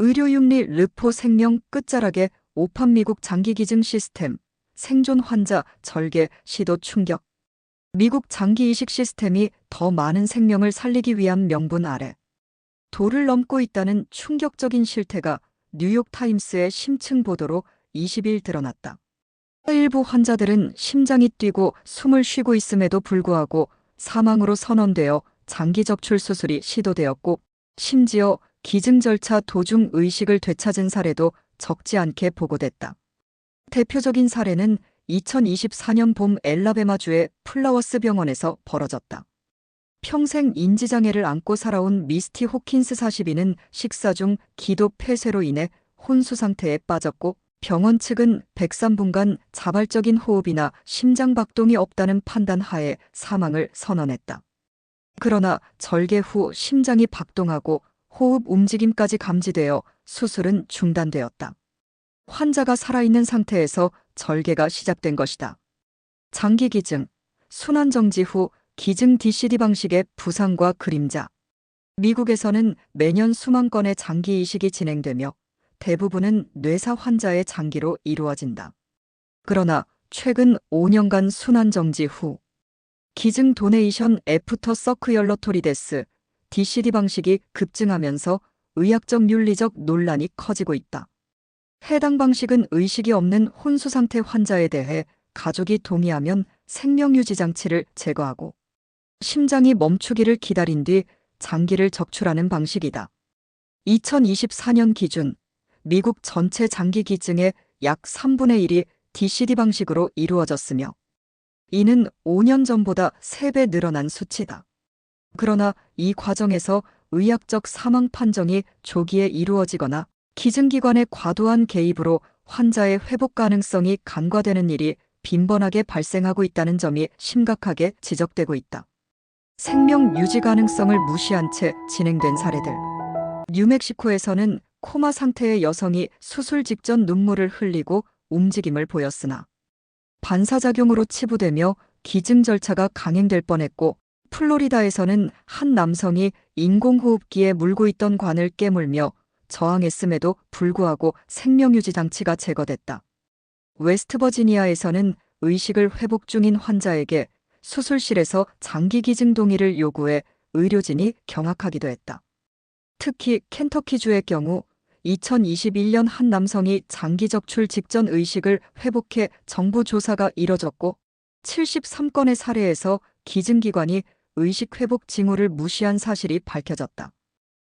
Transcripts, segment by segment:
의료윤리 르포 생명 끝자락의 오판 미국 장기 기증 시스템, 생존 환자 절개 시도 충격. 미국 장기 이식 시스템이 더 많은 생명을 살리기 위한 명분 아래 도를 넘고 있다는 충격적인 실태가 뉴욕 타임스의 심층 보도로 20일 드러났다. 일부 환자들은 심장이 뛰고 숨을 쉬고 있음에도 불구하고 사망으로 선언되어 장기 적출 수술이 시도되었고 심지어 기증 절차 도중 의식을 되찾은 사례도 적지 않게 보고됐다. 대표적인 사례는 2024년 봄 엘라베마주의 플라워스 병원에서 벌어졌다. 평생 인지장애를 안고 살아온 미스티 호킨스 42는 식사 중 기도 폐쇄로 인해 혼수 상태에 빠졌고 병원 측은 103분간 자발적인 호흡이나 심장 박동이 없다는 판단 하에 사망을 선언했다. 그러나 절개 후 심장이 박동하고 호흡 움직임까지 감지되어 수술은 중단되었다. 환자가 살아있는 상태에서 절개가 시작된 것이다. 장기 기증, 순환 정지 후 기증 DCD 방식의 부상과 그림자. 미국에서는 매년 수만 건의 장기 이식이 진행되며 대부분은 뇌사 환자의 장기로 이루어진다. 그러나 최근 5년간 순환 정지 후 기증 도네이션 애프터 서크열러토리 데스 DCD 방식이 급증하면서 의학적 윤리적 논란이 커지고 있다. 해당 방식은 의식이 없는 혼수 상태 환자에 대해 가족이 동의하면 생명유지 장치를 제거하고 심장이 멈추기를 기다린 뒤 장기를 적출하는 방식이다. 2024년 기준 미국 전체 장기 기증의 약 3분의 1이 DCD 방식으로 이루어졌으며 이는 5년 전보다 3배 늘어난 수치다. 그러나 이 과정에서 의학적 사망 판정이 조기에 이루어지거나 기증기관의 과도한 개입으로 환자의 회복 가능성이 간과되는 일이 빈번하게 발생하고 있다는 점이 심각하게 지적되고 있다. 생명 유지 가능성을 무시한 채 진행된 사례들. 뉴멕시코에서는 코마 상태의 여성이 수술 직전 눈물을 흘리고 움직임을 보였으나 반사작용으로 치부되며 기증 절차가 강행될 뻔했고 플로리다에서는 한 남성이 인공호흡기에 물고 있던 관을 깨물며 저항했음에도 불구하고 생명유지 장치가 제거됐다. 웨스트버지니아에서는 의식을 회복 중인 환자에게 수술실에서 장기 기증 동의를 요구해 의료진이 경악하기도 했다. 특히 켄터키주의 경우 2021년 한 남성이 장기 적출 직전 의식을 회복해 정부 조사가 이뤄졌고 73건의 사례에서 기증기관이 의식 회복 징후를 무시한 사실이 밝혀졌다.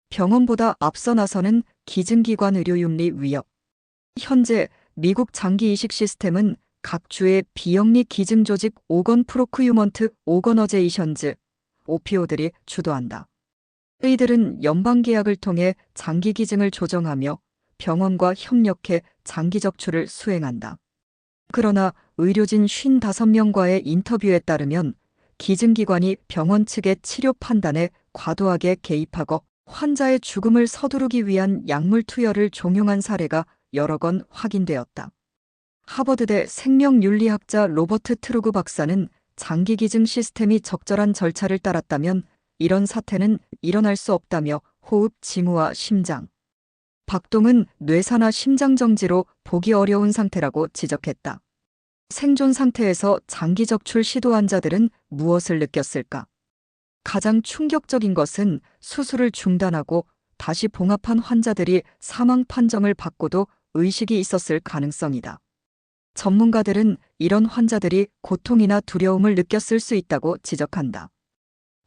병원보다 앞서 나서는 기증기관 의료윤리 위협. 현재 미국 장기 이식 시스템은 각 주의 비영리 기증 조직 오건 프로큐먼트 오거너제이션즈 오피오들이 주도한다. 이들은 연방 계약을 통해 장기 기증을 조정하며 병원과 협력해 장기 적출을 수행한다. 그러나 의료진 55명과의 인터뷰에 따르면 기증기관이 병원 측의 치료 판단에 과도하게 개입하고 환자의 죽음을 서두르기 위한 약물 투여를 종용한 사례가 여러 건 확인되었다. 하버드대 생명윤리학자 로버트 트루그 박사는 장기 기증 시스템이 적절한 절차를 따랐다면 이런 사태는 일어날 수 없다며 호흡 징후와 심장, 박동은 뇌사나 심장 정지로 보기 어려운 상태라고 지적했다. 생존 상태에서 장기 적출 시도 환자들은 무엇을 느꼈을까? 가장 충격적인 것은 수술을 중단하고 다시 봉합한 환자들이 사망 판정을 받고도 의식이 있었을 가능성이다. 전문가들은 이런 환자들이 고통이나 두려움을 느꼈을 수 있다고 지적한다.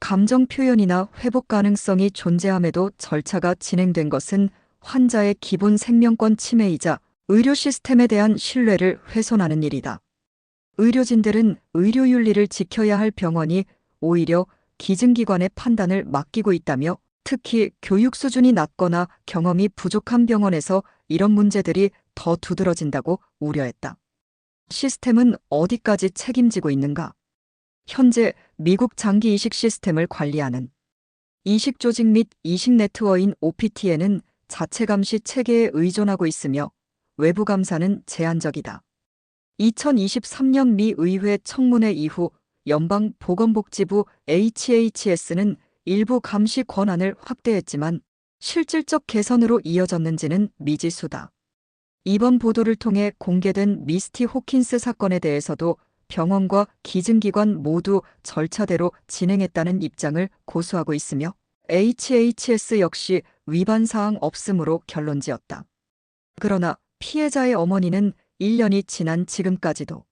감정 표현이나 회복 가능성이 존재함에도 절차가 진행된 것은 환자의 기본 생명권 침해이자 의료 시스템에 대한 신뢰를 훼손하는 일이다. 의료진들은 의료윤리를 지켜야 할 병원이 오히려 기증기관의 판단을 맡기고 있다며 특히 교육 수준이 낮거나 경험이 부족한 병원에서 이런 문제들이 더 두드러진다고 우려했다. 시스템은 어디까지 책임지고 있는가? 현재 미국 장기 이식 시스템을 관리하는 이식 조직 및 이식 네트워인 OPT에는 자체 감시 체계에 의존하고 있으며 외부 감사는 제한적이다. 2023년 미 의회 청문회 이후 연방 보건복지부 HHS는 일부 감시 권한을 확대했지만 실질적 개선으로 이어졌는지는 미지수다. 이번 보도를 통해 공개된 미스티 호킨스 사건에 대해서도 병원과 기증기관 모두 절차대로 진행했다는 입장을 고수하고 있으며 HHS 역시 위반 사항 없음으로 결론 지었다. 그러나 피해자의 어머니는 1년이 지난 지금까지도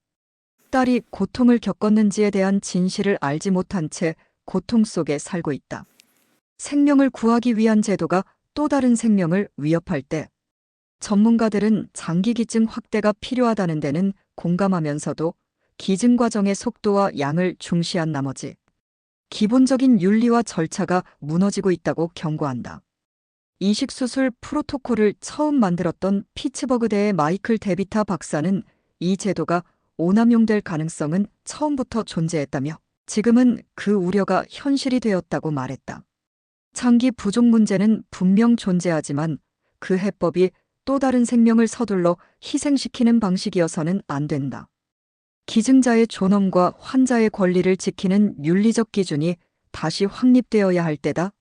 딸이 고통을 겪었는지에 대한 진실을 알지 못한 채 고통 속에 살고 있다. 생명을 구하기 위한 제도가 또 다른 생명을 위협할 때 전문가들은 장기 기증 확대가 필요하다는 데는 공감하면서도 기증 과정의 속도와 양을 중시한 나머지 기본적인 윤리와 절차가 무너지고 있다고 경고한다. 이식수술 프로토콜을 처음 만들었던 피츠버그대의 마이클 데비타 박사는 이 제도가 오남용될 가능성은 처음부터 존재했다며 지금은 그 우려가 현실이 되었다고 말했다. 장기 부족 문제는 분명 존재하지만 그 해법이 또 다른 생명을 서둘러 희생시키는 방식이어서는 안 된다. 기증자의 존엄과 환자의 권리를 지키는 윤리적 기준이 다시 확립되어야 할 때다.